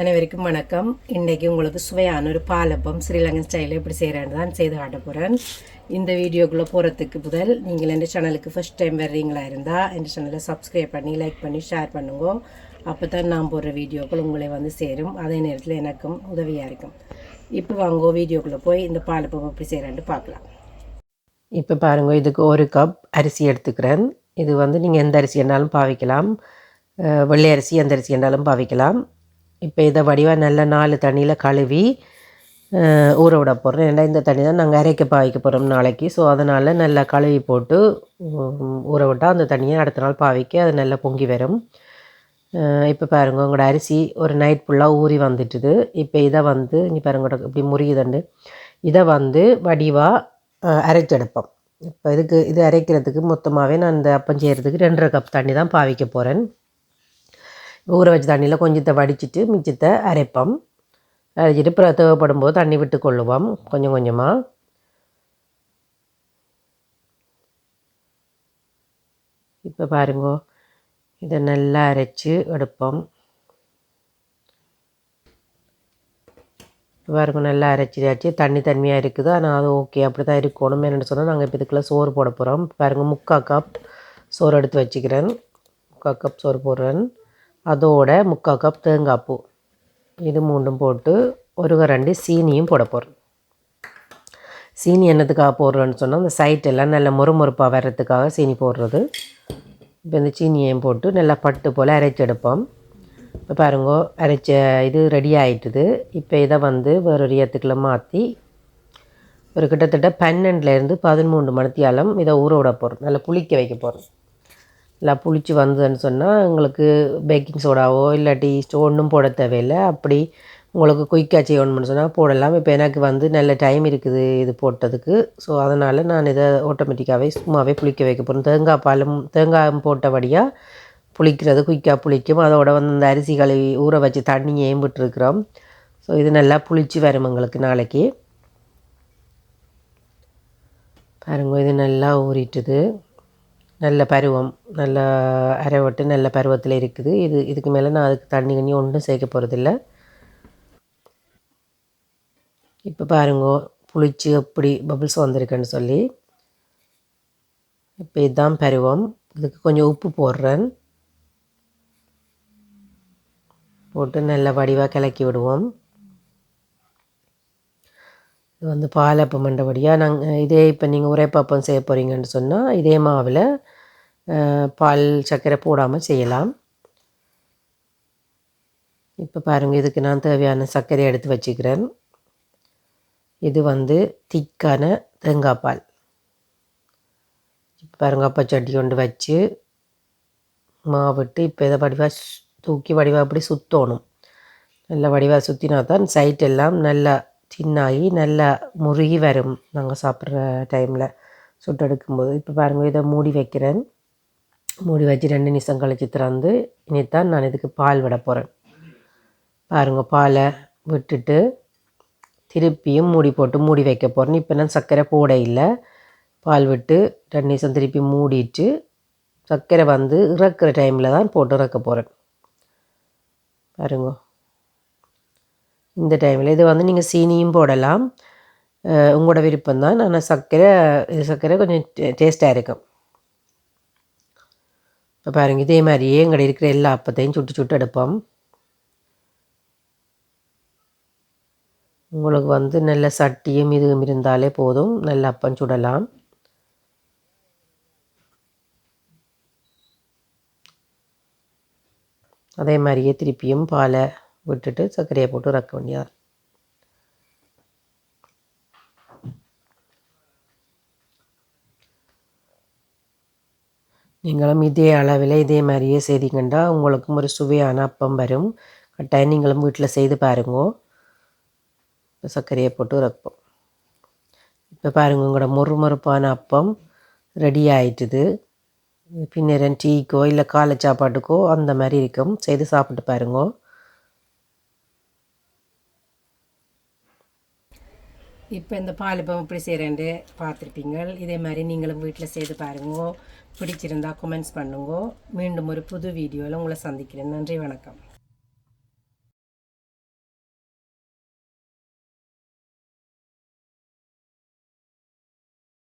அனைவருக்கும் வணக்கம். இன்றைக்கி உங்களுக்கு சுவையான ஒரு பாலப்பம் ஸ்ரீலங்கன் ஸ்டைலில் எப்படி செய்கிறேன்னு தான் செய்து காட்ட போகிறேன் இந்த வீடியோக்குள்ளே போகிறதுக்கு முதல் நீங்கள் என் சேனலுக்கு ஃபஸ்ட் டைம் வர்றீங்களா இருந்தால் என் சேனலை சப்ஸ்கிரைப் பண்ணி லைக் பண்ணி ஷேர் பண்ணுங்க. அப்போ தான் நான் போடுற வீடியோக்கள் உங்களை வந்து சேரும். அதே நேரத்தில் எனக்கும் உதவியாக இருக்கும். இப்போ வாங்க வீடியோக்குள்ளே போய் இந்த பாலப்பம் எப்படி செய்கிறான்னு பார்க்கலாம். இப்போ பாருங்கள் இதுக்கு ஒரு கப் அரிசி எடுத்துக்கிறேன். இது வந்து நீங்கள் எந்த அரிசி வேணாலும் பாவிக்கலாம். வெள்ளை அரிசி எந்த அரிசி வேணாலும் பாவிக்கலாம். இப்போ இதை வடிவாக நல்ல நாலு தண்ணியில் கழுவி ஊற விட போகிறோம் ஏன்னா இந்த தண்ணி தான் நாங்கள் அரைக்க பாவிக்க போகிறோம் நாளைக்கு. ஸோ அதனால் நல்லா கழுவி போட்டு ஊற விட்டால் அந்த தண்ணியை அடுத்த நாள் பாவிக்க அது நல்லா பொங்கி வரும். இப்போ பாருங்க உங்களோட அரிசி ஒரு நைட் ஃபுல்லாக ஊறி வந்துட்டுது. இப்போ இதை வந்து இங்கே பாருங்க இப்படி முறியுதுண்டு இதை வந்து வடிவாக அரைச்செடுப்போம். இப்போ இதுக்கு இது அரைக்கிறதுக்கு மொத்தமாகவே நான் இந்த அப்பம் செய்கிறதுக்கு ரெண்டரை கப் தண்ணி தான் பாவிக்க போகிறேன் ஊற வச்ச தண்ணியில் கொஞ்சத்தை வடிச்சிட்டு மிச்சத்தை அரைப்போம். அரைச்சிட்டு அப்புறம் தேவைப்படும் போது தண்ணி விட்டு கொள்ளுவோம் கொஞ்சம் கொஞ்சமாக இப்போ பாருங்க இதை நல்லா அரைச்சி எடுப்போம். பாருங்க நல்லா அரைச்சியாச்சு. தண்ணி தண்ணியாக இருக்குது ஆனால் அது ஓகே அப்படி தான் இருக்கணும் என்னென்னு சொன்னால் நாங்கள் இப்போ இதுக்குள்ளே சோறு போட போகிறோம் பாருங்கள் முக்கால் கப் சோறு எடுத்து வச்சுக்கிறேன். முக்கால் கப் சோறு போடுறேன். அதோட முக்கால் கப் தேங்காய் பூ. இது மூண்டும் போட்டு ஒரு கரண்டி சீனியும் போட போடுறோம் சீனி என்னத்துக்காக போடுறோன்னு சொன்னால் அந்த சைட் எல்லாம் முறுமுறுப்பாக வர்றதுக்காக சீனி போடுறது. இப்போ இந்த சீனியையும் போட்டு நல்லா பட்டு போல் அரைச்சி எடுப்போம். இப்போ பாருங்க அரைச்ச இது ரெடி ஆகிட்டுது இப்போ இதை வந்து வேறு ஒரு ஏத்துக்குள்ள மாற்றி ஒரு கிட்டத்தட்ட பன்னெண்டுலேருந்து பதிமூன்று மணித்தியாலம் இதை ஊற விட போகிறோம் நல்லா புளிக்க வைக்க போகிறோம் நல்லா புளிச்சு வந்ததுன்னு சொன்னால் உங்களுக்கு பேக்கிங் சோடாவோ இல்லாட்டி ஒன்றும் போட தேவையில்லை. அப்படி உங்களுக்கு குயிக்காக செய்யணும்னு சொன்னால் போடலாம். இப்போ எனக்கு வந்து நல்ல டைம் இருக்குது இது போட்டதுக்கு. ஸோ அதனால் நான் இதை ஆட்டோமேட்டிக்காகவே சும்மாவே புளிக்க வைக்க போகிறேன் தேங்காய் பாலும் தேங்காய் போட்டபடியாக புளிக்கிறது குயிக்காக புளிக்கும். அதோட வந்து இந்த அரிசி கழுவி ஊற வச்சு தண்ணி ஏம்பிட்டுருக்குறோம். ஸோ இது நல்லா புளிச்சு வரும் எங்களுக்கு நாளைக்கு. பாருங்க இது நல்லா ஊறிட்டுது. நல்ல பருவம் நல்ல அரைவட்டு நல்ல பருவத்தில் இருக்குது. இது இதுக்கு மேலே நான் அதுக்கு தண்ணி கண்ணி ஒன்றும் சேர்க்க போகிறதில்ல இப்போ பாருங்க புளிச்சு எப்படி பபிள்ஸ் வந்திருக்குன்னு சொல்லி. இப்போ இதுதான் பருவம். இதுக்கு கொஞ்சம் உப்பு போடுறேன். போட்டு நல்லா வடிவாக கிளக்கி விடுவோம். இது வந்து பாலப்பம் மண்டபடியாக நாங்கள் இதே இப்போ நீங்கள் உரைப்பாப்பம் செய்ய போகிறீங்கன்னு சொன்னால் இதே மாவில் பால் சர்க்கரை போடாமல் செய்யலாம். இப்போ பாருங்கள் இதுக்கு நான் தேவையான சர்க்கரை எடுத்து வச்சுக்கிறேன். இது வந்து திக்கான தேங்காய் பால். இப்போ பாருங்கள் அப்பச்சட்டி கொண்டு வச்சு மாவிட்டு இப்போ இதை வடிவாக தூக்கி வடிவாக அப்படி சுற்றணும் நல்லா வடிவாக சுற்றினா தான் சைட் எல்லாம் நல்லா தின்னாகி நல்லா முருகி வரும். நாங்கள் சாப்பிட்ற டைமில் சுட்டெடுக்கும்போது. இப்போ பாருங்கள் இதை மூடி வைக்கிறேன். மூடி வச்சு ரெண்டு நிமிஷம் கழிச்சு திறந்து இனித்தான் நான் இதுக்கு பால் விட போகிறேன் பாருங்கள் பாலை விட்டுட்டு திருப்பியும் மூடி போட்டு மூடி வைக்க போகிறேன் இப்போ நான் சர்க்கரை போட இல்லை. பால் விட்டு ரெண்டு நிமிஷம் திருப்பி மூடிட்டு சர்க்கரை வந்து இறக்குற டைமில் தான் போட்டு இறக்க போகிறேன் பாருங்க. இந்த டைமில் இது வந்து நீங்கள் சீனியும் போடலாம். உங்களோட விருப்பம் தான் ஆனால் சர்க்கரை இது சர்க்கரை கொஞ்சம் டேஸ்ட்டாக இருக்கும். இப்போ பாருங்கள் இதே மாதிரியே எங்கள்கிட்ட இருக்கிற எல்லா அப்பத்தையும் சுட்டு சுட்டு எடுப்போம். உங்களுக்கு வந்து நல்ல சட்டியும் இதுவும் இருந்தாலே போதும். நல்ல அப்பம் சுடலாம். அதே மாதிரியே திருப்பியும் பாலை விட்டுட்டு சர்க்கரையை போட்டு இறக்க வேண்டியதான் நீங்களும் இதே அளவில் இதே மாதிரியே செய்தீங்கன்னா உங்களுக்கும் ஒரு சுவையான அப்பம் வரும். கட்டாயம் நீங்களும் வீட்டில் செய்து பாருங்க. சர்க்கரையை போட்டு வைப்போம் இப்போ பாருங்க உங்களோட மொறுமொறுப்பான அப்பம் ரெடி ஆயிட்டுது. பின்னரன் டீக்கோ இல்லை காலை சாப்பாட்டுக்கோ அந்த மாதிரி இருக்கும். செய்து சாப்பிட்டு பாருங்கோ. இப்போ இந்த பாலிப்பம் எப்படி செய்கிறேன்ட்டு பார்த்துருப்பீங்க இதே மாதிரி நீங்களும் வீட்டில் செய்து பாருங்கோ. பிடிச்சிருந்தா கமெண்ட்ஸ் பண்ணுங்கோ. மீண்டும் ஒரு புது வீடியோவில் உங்களை சந்திக்கிறேன். நன்றி வணக்கம்.